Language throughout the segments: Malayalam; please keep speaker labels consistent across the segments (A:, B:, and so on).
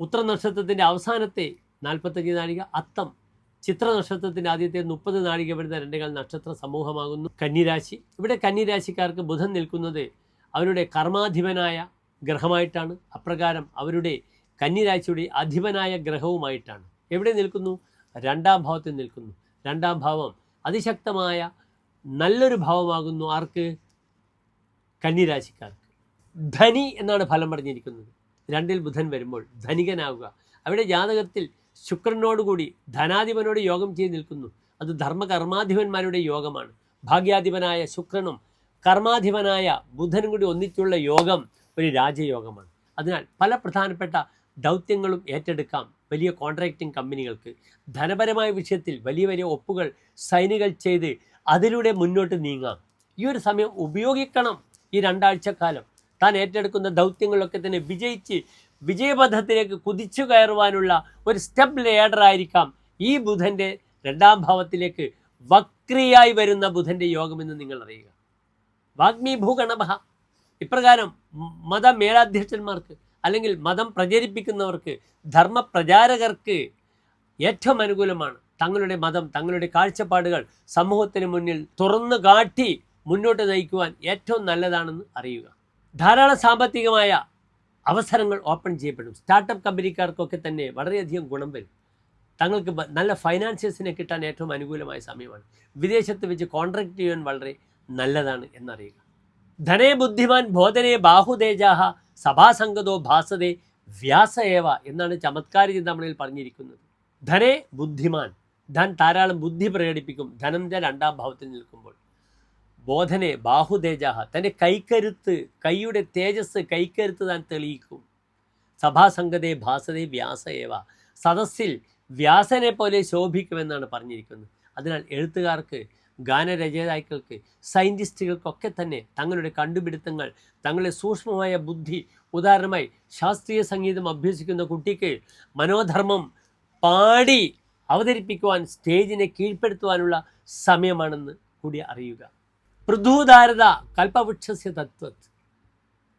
A: ഉത്തര നക്ഷത്രത്തിന്റെ അവസാനത്തെ നാൽപ്പത്തഞ്ച് നാഴിക അത്തം ചിത്ര നക്ഷത്രത്തിന്റെ ആദ്യത്തെ മുപ്പത് നാഴിക വരുന്ന രണ്ടേകാൽ നക്ഷത്ര സമൂഹമാകുന്നു. കന്നിരാശി. ഇവിടെ കന്നിരാശിക്കാർക്ക് ബുധൻ നിൽക്കുന്നത് അവരുടെ കർമാധിപനായ ഗ്രഹമായിട്ടാണ്. അപ്രകാരം അവരുടെ കന്നിരാശിയുടെ അധിപനായ ഗ്രഹവുമായിട്ടാണ്. എവിടെ നിൽക്കുന്നു? രണ്ടാം ഭാവത്തിൽ നിൽക്കുന്നു. രണ്ടാം ഭാവം അതിശക്തമായ നല്ലൊരു ഭാവമാകുന്നു ആർക്ക്? കന്നിരാശിക്കാർക്ക്. ധനി എന്നാണ് ഫലം പറഞ്ഞിരിക്കുന്നത്. രണ്ടിൽ ബുധൻ വരുമ്പോൾ ധനികനാവുക. അവിടെ ജാതകത്തിൽ ശുക്രനോടുകൂടി ധനാധിപനോട് യോഗം ചെയ്ത് നിൽക്കുന്നു. അത് ധർമ്മകർമാധിപന്മാരുടെ യോഗമാണ്. ഭാഗ്യാധിപനായ ശുക്രനും കർമാധിപനായ ബുധനും കൂടി ഒന്നിച്ചുള്ള യോഗം ഒരു രാജയോഗമാണ്. അതിനാൽ പല പ്രധാനപ്പെട്ട ദൗത്യങ്ങളും ഏറ്റെടുക്കാം വലിയ കോൺട്രാക്റ്റിംഗ് കമ്പനികൾക്ക്. ധനപരമായ വിഷയത്തിൽ വലിയ വലിയ ഒപ്പുകൾ സൈനുകൾ ചെയ്ത് അതിലൂടെ മുന്നോട്ട് നീങ്ങാം. ഈ ഒരു സമയം ഉപയോഗിക്കണം ഈ രണ്ടാഴ്ചക്കാലം. താൻ ഏറ്റെടുക്കുന്ന ദൗത്യങ്ങളിലൊക്കെ തന്നെ വിജയിച്ച് വിജയപഥത്തിലേക്ക് കുതിച്ചു കയറുവാനുള്ള ഒരു സ്റ്റെപ്പ് ലേഡറായിരിക്കാം ഈ ബുധന്റെ രണ്ടാം ഭാവത്തിലേക്ക് വക്രിയായി വരുന്ന ബുധന്റെ യോഗമെന്ന് നിങ്ങൾ അറിയുക. വാഗ്മി ഭൂഗണഭ ഇപ്രകാരം മത മേലാധ്യക്ഷന്മാർക്ക് അല്ലെങ്കിൽ മതം പ്രചരിപ്പിക്കുന്നവർക്ക് ധർമ്മ പ്രചാരകർക്ക് ഏറ്റവും അനുകൂലമാണ് തങ്ങളുടെ മതം തങ്ങളുടെ കാഴ്ചപ്പാടുകൾ സമൂഹത്തിന് മുന്നിൽ തുറന്നു കാട്ടി മുന്നോട്ട് നയിക്കുവാൻ ഏറ്റവും നല്ലതാണെന്ന് അറിയുക. ധാരാളം സാമ്പത്തികമായ അവസരങ്ങൾ ഓപ്പൺ ചെയ്യപ്പെടും. സ്റ്റാർട്ടപ്പ് കമ്പനിക്കാർക്കൊക്കെ തന്നെ വളരെയധികം ഗുണം വരും. തങ്ങൾക്ക് നല്ല ഫൈനാൻഷ്യസിനെ കിട്ടാൻ ഏറ്റവും അനുകൂലമായ സമയമാണ്. വിദേശത്ത് വെച്ച് കോൺട്രാക്ട് ചെയ്യാൻ വളരെ നല്ലതാണ് എന്നറിയുക. ധനേ ബുദ്ധിമാൻ ബോധനെ ബാഹുതേജാഹ സഭാസംഗതോ ഭാസതേ വ്യാസ ഏവ എന്നാണ് ചമത്കാരി ചിന്താമണിയിൽ പറഞ്ഞിരിക്കുന്നത്. ധനേ ബുദ്ധിമാൻ. ധൻ ധാരാളം ബുദ്ധി പ്രകടിപ്പിക്കും. ധനം രണ്ടാം ഭാവത്തിൽ നിൽക്കുമ്പോൾ. ബോധനെ ബാഹുതേജാഹ. തന്റെ കൈക്കരുത്ത് കൈയുടെ തേജസ് കൈക്കരുത്ത് താൻ തെളിയിക്കും. സഭാസംഗതേ ഭാസതേ വ്യാസയേവ. സദസ്സിൽ വ്യാസനെ പോലെ ശോഭിക്കുമെന്നാണ് പറഞ്ഞിരിക്കുന്നത്. അതിനാൽ എഴുത്തുകാർക്ക് ഗാനരചയിതാക്കൾക്ക് സയന്റിസ്റ്റുകൾക്കൊക്കെ തന്നെ തങ്ങളുടെ കണ്ടുപിടുത്തങ്ങൾ തങ്ങളുടെ സൂക്ഷ്മമായ ബുദ്ധി ഉദാഹരണമായി ശാസ്ത്രീയ സംഗീതം അഭ്യസിക്കുന്ന കുട്ടിക്ക് മനോധർമ്മം പാടി അവതരിപ്പിക്കുവാൻ സ്റ്റേജിനെ കീഴ്പ്പെടുത്തുവാനുള്ള സമയമാണെന്ന് കൂടി അറിയുക. പൃഥൂധാരത കൽപ്പവൃക്ഷസ്യ തത്വത്.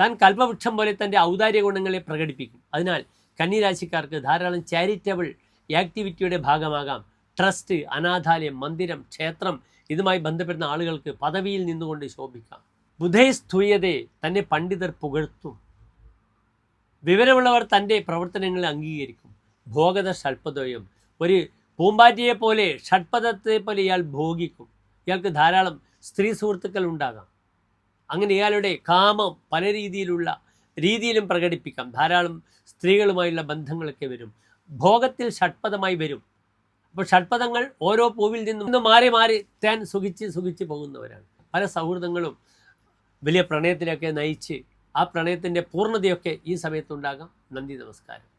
A: താൻ കൽപ്പവൃക്ഷം പോലെ തന്റെ ഔദാര്യ ഗുണങ്ങളെ പ്രകടിപ്പിക്കും. അതിനാൽ കന്നിരാശിക്കാർക്ക് ധാരാളം ചാരിറ്റബിൾ ആക്ടിവിറ്റിയുടെ ഭാഗമാകാം. ട്രസ്റ്റ് അനാഥാലയം മന്ദിരം ക്ഷേത്രം ഇതുമായി ബന്ധപ്പെടുന്ന ആളുകൾക്ക് പദവിയിൽ നിന്നുകൊണ്ട് ശോഭിക്കാം. ബുധേ സ്തുയതെ തന്നെ പണ്ഡിതർ പുകഴ്ത്തും. വിവരമുള്ളവർ തന്റെ പ്രവർത്തനങ്ങളെ അംഗീകരിക്കും. ഭോഗത ഷൽപദ്വയം ഒരു പൂമ്പാറ്റിയെ പോലെ ഷഡ്പദത്തെ പോലെ ഇയാൾ ഭോഗിക്കും. ഇയാൾക്ക് ധാരാളം സ്ത്രീ സുഹൃത്തുക്കൾ ഉണ്ടാകാം. അങ്ങനെ ഇയാളുടെ കാമം പല രീതിയിലുള്ള രീതിയിലും പ്രകടിപ്പിക്കാം. ധാരാളം സ്ത്രീകളുമായുള്ള ബന്ധങ്ങളൊക്കെ വരും. ഭോഗത്തിൽ ഷഡ്പഥമായി വരും. അപ്പോൾ ഷഡ്പഥങ്ങൾ ഓരോ പൂവിൽ നിന്നും മാറി മാറി താൻ സുഖിച്ച് സുഖിച്ച് പോകുന്നവരാണ്. പല സൗഹൃദങ്ങളും വലിയ പ്രണയത്തിലൊക്കെ നയിച്ച് ആ പ്രണയത്തിന്റെ പൂർണതയൊക്കെ ഈ സമയത്തുണ്ടാകാം. നന്ദി നമസ്കാരം.